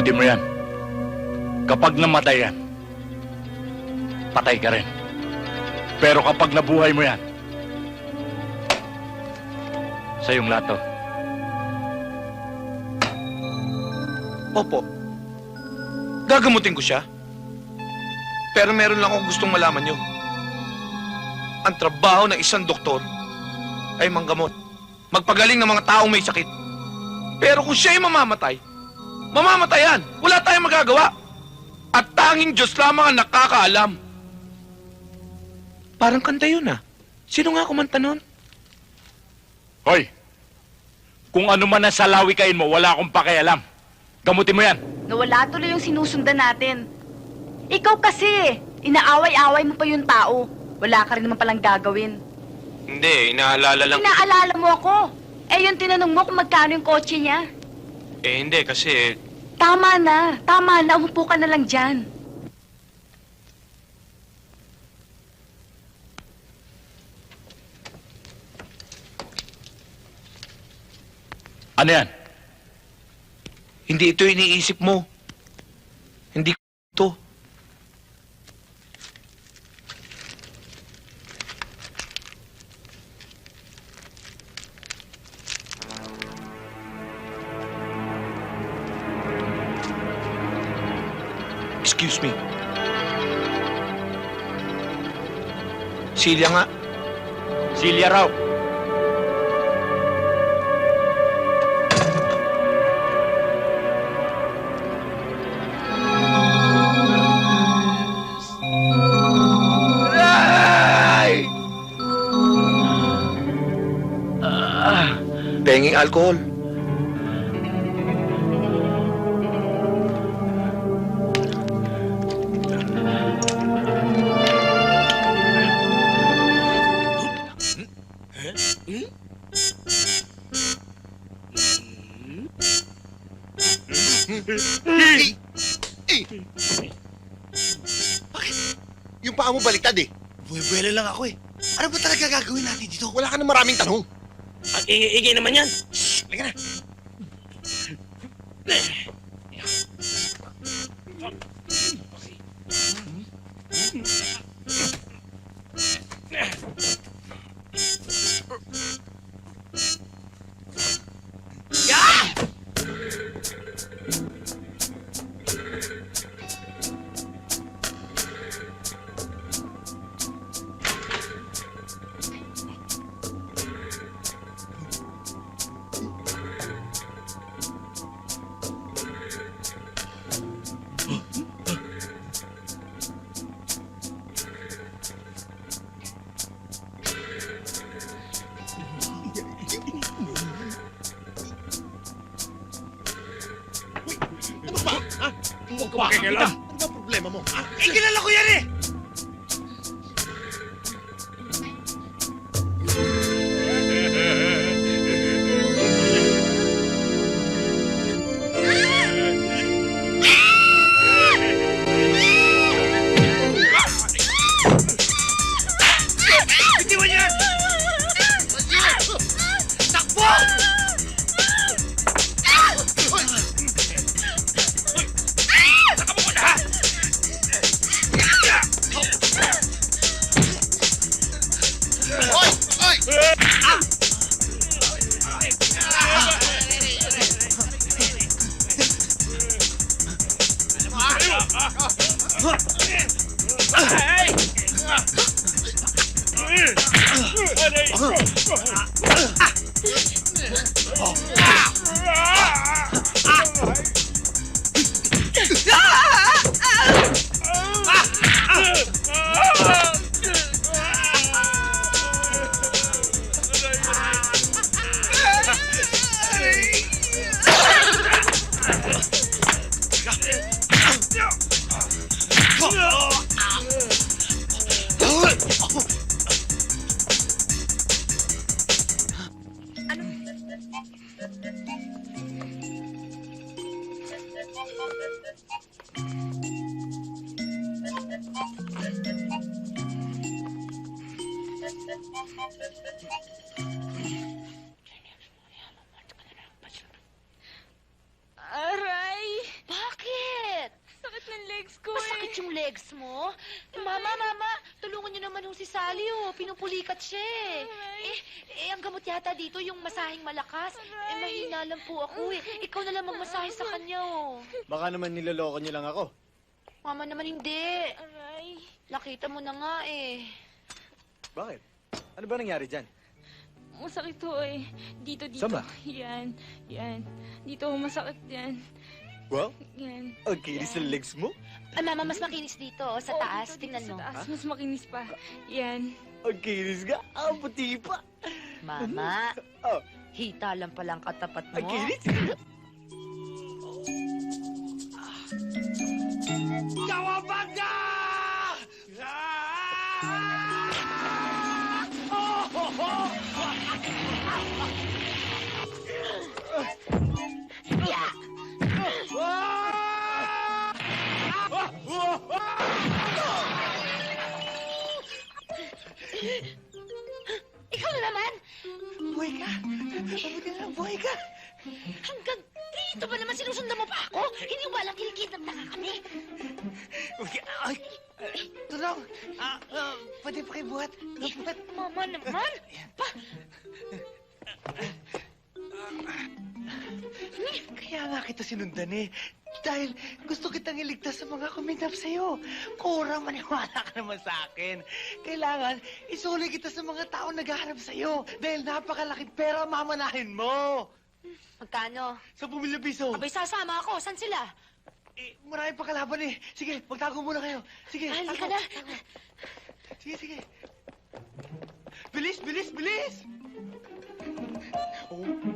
Gagamutin mo yan. Kapag namatay yan, patay ka rin. Pero kapag nabuhay mo yan, sa iyong lato. Opo. Gagamutin ko siya. Pero meron lang akong gustong malaman nyo. Ang trabaho ng isang doktor ay manggamot. Magpagaling ng mga taong may sakit. Pero kung siya'y mamamatay, mamamatay yan. Wala tayong magagawa. At tanging Diyos lamang ang nakakaalam. Parang kanta yun ah. Sino nga kumanta nun? Hoy! Kung ano man ang salawi kain mo, wala akong pakialam. Gamutin mo yan. Nawala tuloy yung sinusundan natin. Ikaw kasi, inaaway-away mo pa yung tao. Wala ka rin naman palang gagawin. Hindi, inaalala lang. Inaalala mo ako. Eh, yung tinanong mo kung magkano yung kotse niya. Eh, hindi kasi Tama na, tama na, umupo ka na lang dyan. Ano yan? hindi ito iniisip mo. Hindi ito. Excuse me. Silya nga. Silya raw. Ay! Penging alcohol. Eh! Eh! Bakit? Yung paa mo baliktad eh. Buwelo lang ako eh. Ano ba talaga gagawin natin dito? Wala ka na maraming tanong. Ang ingay-ingay naman yan. Halika na. Huwag ka makikialam. Ano ba ang problema mo? Eh, kilala ko yan eh! Oh. Aray! Bakit? Sakit ng legs ko Masakit eh. yung legs mo? Mama, mama, tulungan niyo naman ho si Sally oh. Pinupulikat siya eh. Eh, gamot yata dito, yung masahing malakas. Eh, mahina lang po ako, eh. Ikaw na lang magmasahe sa kanya, oh. Baka naman niloloko niyo lang ako. Mama naman hindi. Aray. Nakita mo na nga, eh. Bakit? Ano ba nangyari dyan? Masakit to eh. Dito, dito. Saan ba? Yan, yan. Dito, masakit yan. Wow, Yan. ang kinis ng legs mo. Ay, mama, mas makinis dito, oh, sa Oo, taas. dito, dito Tingnan sa mo. taas. Mas makinis pa. Yan. Ang kinis ka. Ang puti pa. Mama, Oh, hita lang palang katapat mo. ang! Ikaw na naman! Buhay ka! Mabuti na lang, buhay ka! Hanggang dito ba naman sinusundan mo pa ako? Hindi mo walang kilikid ng taka kami. Ay! Tulong! Ah, ah, pwede pa kayo buhat? Buhat? Mama naman! Pa, Kaya nga kita sinundan eh. Dahil gusto kitang iligtas sa mga kuminap sa'yo. Kurang maniwala ka naman sa akin. Kailangan isuli kita sa mga tao naghahanap sa'yo. Dahil napakalaking pera mamanahin mo. magkano? Sa pumilya piso. Abay, sasama ako. San sila? Eh, marami pa kalaban eh. Sige, magtago muna kayo. Sige, Ay, halika tago, na. tago. Sige, sige. Bilis, bilis, bilis! Oh,